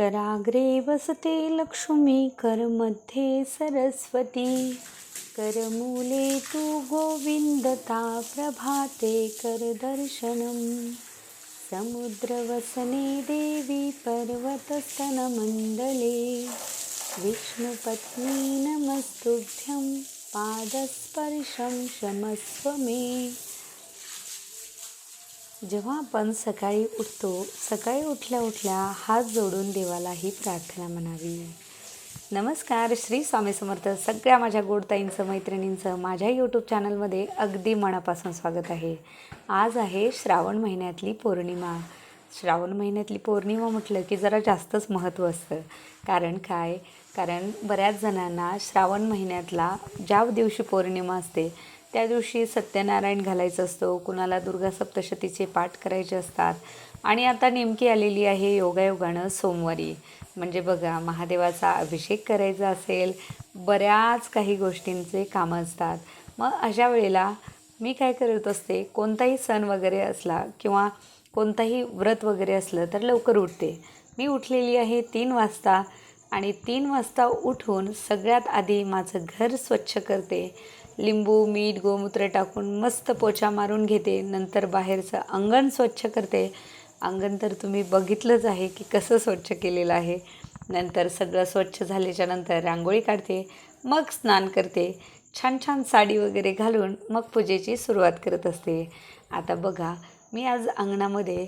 कराग्रे वसते लक्ष्मी करमध्ये सरस्वती। करमूले तू गोविन्दता प्रभाते करदर्शनम्। समुद्रवसने देवी पर्वतस्तनमण्डले। विष्णुपत्नी नमस्तुभ्यं पादस्पर्शं क्षमस्व मे जेव्हा आपण सकाळी उठतो सकाळी उठल्या उठल्या हात जोडून देवाला ही प्रार्थना म्हणावी. नमस्कार श्री स्वामी समर्थ. सगळ्या माझ्या गोडताईंचं मैत्रिणींचं माझ्या यूट्यूब चॅनलमध्ये अगदी मनापासून स्वागत आहे. आज आहे श्रावण महिन्यातली पौर्णिमा. श्रावण महिन्यातली पौर्णिमा म्हटलं की जरा जास्तच महत्त्व असतं. कारण काय? कारण बऱ्याच जणांना श्रावण महिन्यातला ज्या दिवशी पौर्णिमा असते त्या दिवशी सत्यनारायण घालायचं असतो कुणाला दुर्गा सप्तशतीचे पाठ करायचे असतात. आणि आता नेमकी आलेली आहे योगायोगानं सोमवारी. म्हणजे बघा महादेवाचा अभिषेक करायचा असेल बऱ्याच काही गोष्टींचे कामं असतात. मग अशा वेळेला मी काय करत असते कोणताही सण वगैरे असला किंवा कोणताही व्रत वगैरे असलं तर लवकर उठते. मी उठलेली आहे तीन वाजता आणि तीन वाजता उठून सगळ्यात आधी माझं घर स्वच्छ करते. लिंबू मीठ गोमूत्र टाकून मस्त पोछा मारून घेते. नंतर बाहेरचं अंगण स्वच्छ करते. अंगण तर तुम्ही बघितलंच आहे की कसं स्वच्छ केलेलं आहे. नंतर सगळं स्वच्छ झाल्याच्यानंतर रांगोळी काढते मग स्नान करते. छान छान साडी वगैरे घालून मग पूजेची सुरुवात करत असते. आता बघा मी आज अंगणामध्ये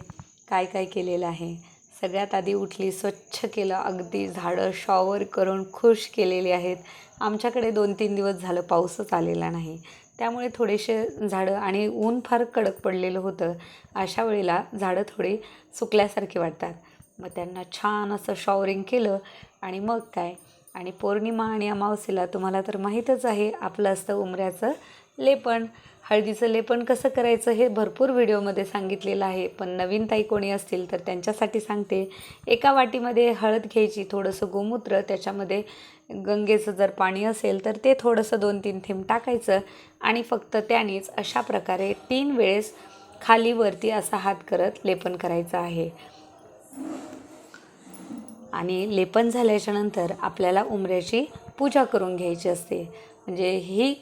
काय काय केलेलं आहे. सगळ्यात आधी उठली स्वच्छ केलं अगदी झाडं शॉवर करून खुश केलेली आहेत. आमच्याकडे दोन तीन दिवस झालं पाऊसच आलेला नाही. त्यामुळे थोडेसे झाडं आणि ऊन फार कडक पडलेलं होतं. अशा वेळेला झाडं थोडी सुकल्यासारखी वाटतात. मग त्यांना छान असं शॉवरिंग केलं आणि मग काय? आणि पौर्णिमा आणि अमावस्येला तुम्हाला तर माहीतच आहे आपलं असतं उमऱ्याचं लेपण हळदीचं लेपण कसं करायचं हे भरपूर व्हिडिओमध्ये सांगितलेलं आहे. पण नवीन ताई कोणी असतील तर त्यांच्यासाठी सांगते. एका वाटीमध्ये हळद घ्यायची थोडंसं गोमूत्र त्याच्यामध्ये गंगेचं जर पाणी असेल तर ते थोडंसं दोन तीन थेंब टाकायचं आणि फक्त त्यानेच अशा प्रकारे तीन वेळेस खालीवरती असा हात करत लेपन करायचं आहे. आणि लेपन झाल्याच्यानंतर आपल्याला उमऱ्याची पूजा करून घ्यायची असते. म्हणजे ही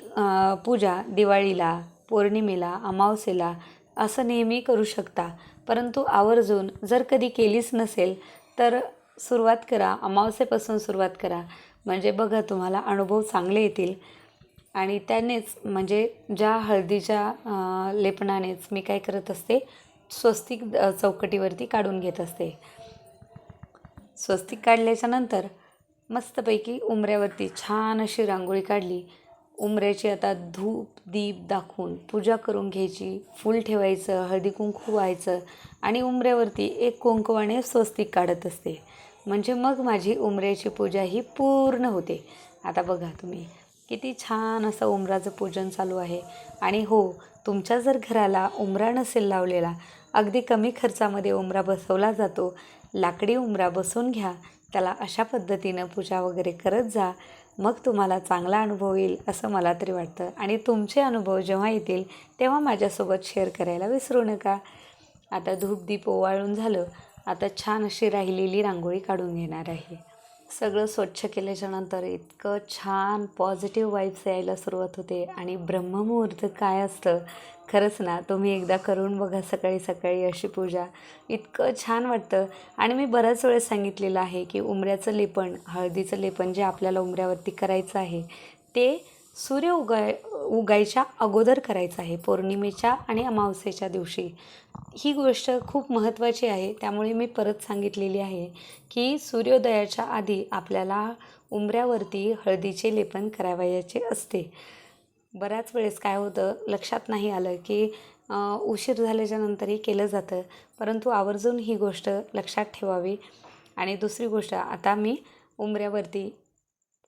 पूजा दिवाळीला पौर्णिमेला अमावस्येला असं नेहमी करू शकता. परंतु आवर्जून जर कधी केलीच नसेल तर सुरुवात करा अमावस्येपासून सुरुवात करा. म्हणजे बघा तुम्हाला अनुभव चांगले येतील. आणि त्यानेच म्हणजे ज्या हळदीच्या लेपनानेच मी काय करत असते स्वस्तिक चौकटीवरती काढून घेत असते. स्वस्तिक काढल्याच्या नंतर मस्तपैकी उमऱ्यावरती छान अशी रांगोळी काढली. उमऱ्याची आता धूप दीप दाखवून पूजा करून घ्यायची फूल ठेवायचं हळदी कुंकू व्हायचं आणि उमऱ्यावरती एक कुंकवाने स्वस्तिक काढत असते. म्हणजे मग माझी उमऱ्याची पूजा ही पूर्ण होते. आता बघा तुम्ही किती छान असं उमराचं पूजन चालू आहे. आणि हो तुमच्या जर घराला उमरा नसेल लावलेला अगदी कमी खर्चामध्ये उमरा बसवला जातो. लाकडी उमरा बसवून घ्या. त्याला अशा पद्धतीनं पूजा वगैरे करत जा. मग तुम्हाला चांगला अनुभव येईल असं मला तरी वाटतं. आणि तुमचे अनुभव जेव्हा येतील तेव्हा माझ्यासोबत शेअर करायला विसरू नका. आता धूप दीप ओवाळून झालं. आता छान अशी राहिलेली रांगोळी काढून घेणार आहे. सगळं स्वच्छ केल्याच्यानंतर इतकं छान पॉझिटिव्ह वाईब्स यायला सुरुवात होते. आणि ब्रह्ममुहूर्त काय असतं? खरंच ना तुम्ही एकदा करून बघा सकाळी सकाळी अशी पूजा. इतकं छान वाटतं. आणि मी बऱ्याच वेळेस सांगितलेलं आहे की उमऱ्याचं लेपण हळदीचं लेपण जे आपल्याला उमऱ्यावरती करायचं आहे ते सूर्य उगाय उगायच्या अगोदर करायचं आहे पौर्णिमेच्या आणि अमावस्येच्या दिवशी. ही गोष्ट खूप महत्त्वाची आहे. त्यामुळे मी परत सांगितलेली आहे की सूर्योदयाच्या आधी आपल्याला उंबऱ्यावरती हळदीचे लेपन करावयाचे असते. बऱ्याच वेळेस काय होतं लक्षात नाही आलं की उशीर झाल्याच्या नंतरही केलं जातं. परंतु आवर्जून ही गोष्ट लक्षात ठेवावी. आणि दुसरी गोष्ट आता मी उंबऱ्यावरती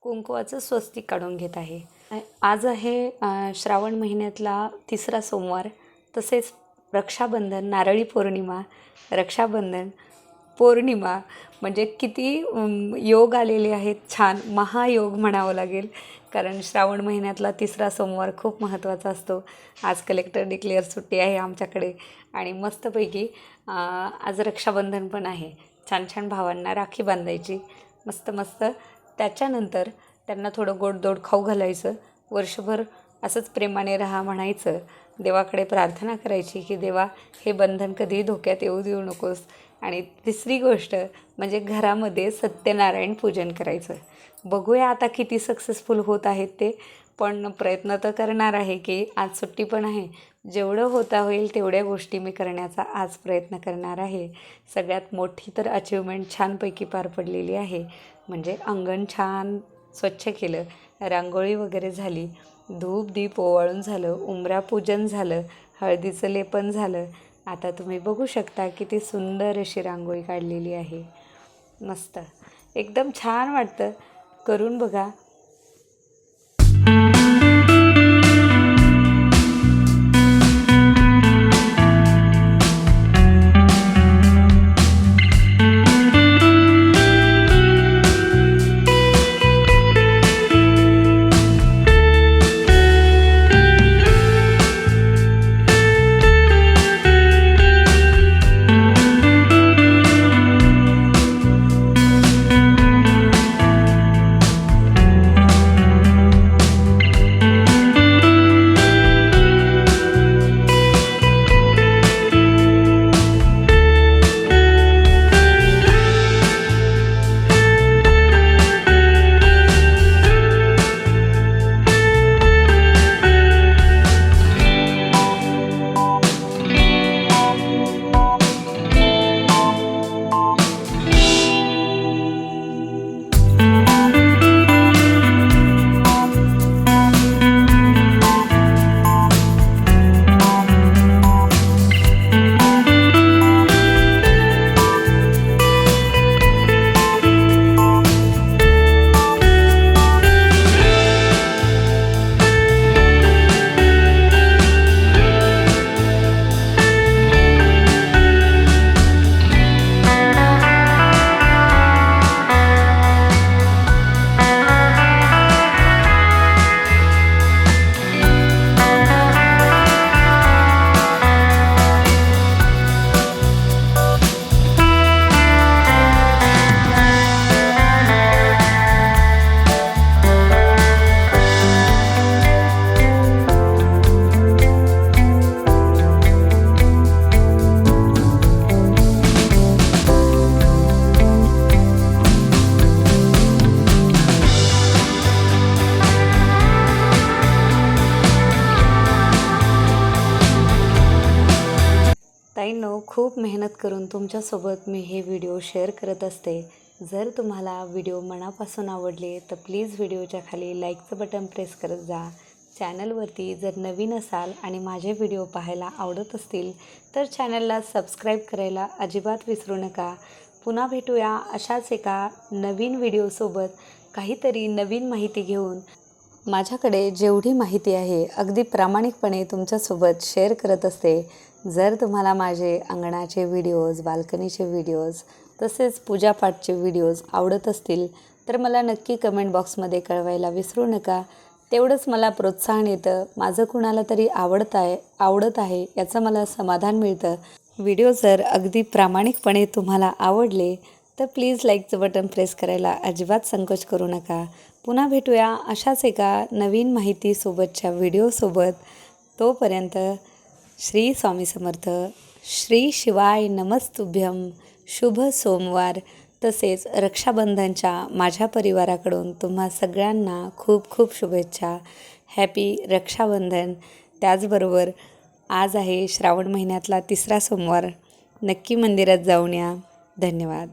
कुंकुवाचं स्वस्तिक काढून घेत आहे. आज आहे श्रावण महिन्यातला तिसरा सोमवार. तसेच रक्षाबंधन नारळी पौर्णिमा रक्षाबंधन पौर्णिमा म्हणजे किती योग आलेले आहेत. छान महायोग म्हणावं लागेल. कारण श्रावण महिन्यातला तिसरा सोमवार खूप महत्त्वाचा असतो. आज कलेक्टर डिक्लेअर सुट्टी आहे आमच्याकडे. आणि मस्तपैकी आज रक्षाबंधन पण आहे. छान छान भावांना राखी बांधायची. मस्त मस्त. त्याच्यानंतर त्यांना थोडं गोडदोड खाऊ घालायचं. वर्षभर असंच प्रेमाने राहा म्हणायचं. देवाकडे प्रार्थना करायची की देवा हे बंधन कधीही धोक्यात येऊ देऊ नकोस. आणि तिसरी गोष्ट म्हणजे घरामध्ये सत्यनारायण पूजन करायचं. बघूया आता किती सक्सेसफुल होत आहेत ते. पण प्रयत्न तर करणार आहे की आज सुट्टी पण आहे. जेवढं होता होईल तेवढ्या गोष्टी मी करण्याचा आज प्रयत्न करणार आहे. सगळ्यात मोठी तर अचिव्हमेंट छानपैकी पार पडलेली आहे. म्हणजे अंगण छान स्वच्छ केलं. रांगोळी वगैरे झाली. धूप दीप ओवाळून झालं. उंबरा पूजन झालं. हळदीचं लेपन झालं. आता तुम्ही बघू शकता किती सुंदर अशी रांगोळी काढलेली आहे. मस्त. एकदम छान वाटतं. करून बघा. खूप मेहनत करून तुमच्यासोबत मी हे व्हिडिओ शेअर करत असते. जर तुम्हाला व्हिडिओ मनापासून आवडले तर प्लीज व्हिडिओच्या खाली लाईकचं बटन प्रेस करत जा. चॅनलवरती जर नवीन असाल आणि माझे व्हिडिओ पाहायला आवडत असतील तर चॅनलला सबस्क्राईब करायला अजिबात विसरू नका. पुन्हा भेटूया अशाच एका नवीन व्हिडिओसोबत. काहीतरी नवीन माहिती घेऊन. माझ्याकडे जेवढी माहिती आहे अगदी प्रामाणिकपणे तुमच्यासोबत शेअर करत असते. जर तुम्हाला माझे अंगणाचे व्हिडिओज बाल्कनीचे व्हिडिओज तसेच पूजापाठचे व्हिडिओज आवडत असतील तर मला नक्की कमेंट बॉक्समध्ये कळवायला विसरू नका. तेवढंच मला प्रोत्साहन येतं माझं कुणाला तरी आवडत आहे आवडत आहे याचं मला समाधान मिळतं. व्हिडिओ जर अगदी प्रामाणिकपणे तुम्हाला आवडले तर प्लीज लाईकचं बटन प्रेस करायला अजिबात संकोच करू नका. पुन्हा भेटूया अशाच एका नवीन माहितीसोबतच्या व्हिडिओसोबत तोपर्यंत श्री स्वामी समर्थ श्री शिवाय नमस्तुभ्यम शुभ सोमवार. तसेच रक्षाबंधनच्या माझ्या परिवाराकडून तुम्हा सगळ्यांना खूप खूप शुभेच्छा. हॅपी रक्षाबंधन. त्याचबरोबर आज आहे श्रावण महिन्यातला तिसरा सोमवार. नक्की मंदिरात जाऊन या. धन्यवाद.